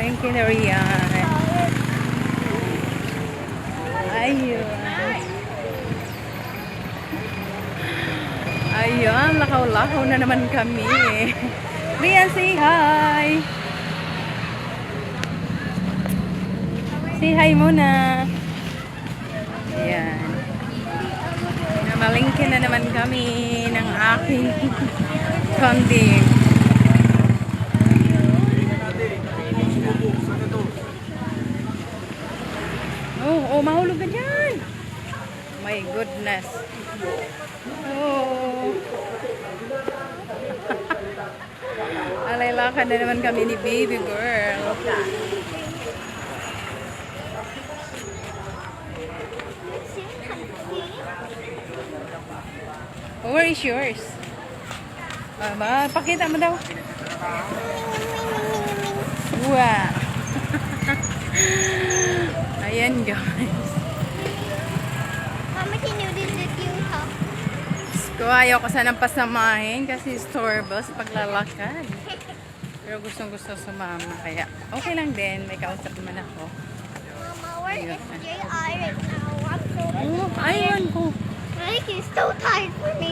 Namalingki na riyan. Ayun. Ayun, lakaw-lakaw na naman kami. Rian, say hi! Say hi muna. Ayan. Namalingki na naman kami ng aking kambing. Oh, oh, mahulog ka dyan. My goodness. Oh. Alaylakan na naman kami ni baby girl. Oh, where is yours? Ah, ma, pakita mo daw. Wow. Ayan guys. Mama, can you do this you help? Ko ayaw ko sanang pasamahin kasi storbo sa paglalakad. Pero gustong gusto sumama kaya okay lang din. May kausap naman ako. Mama, where Yeah. is J.I. right now? I'm so Oh, aywan ko. Like, he's so tired for me.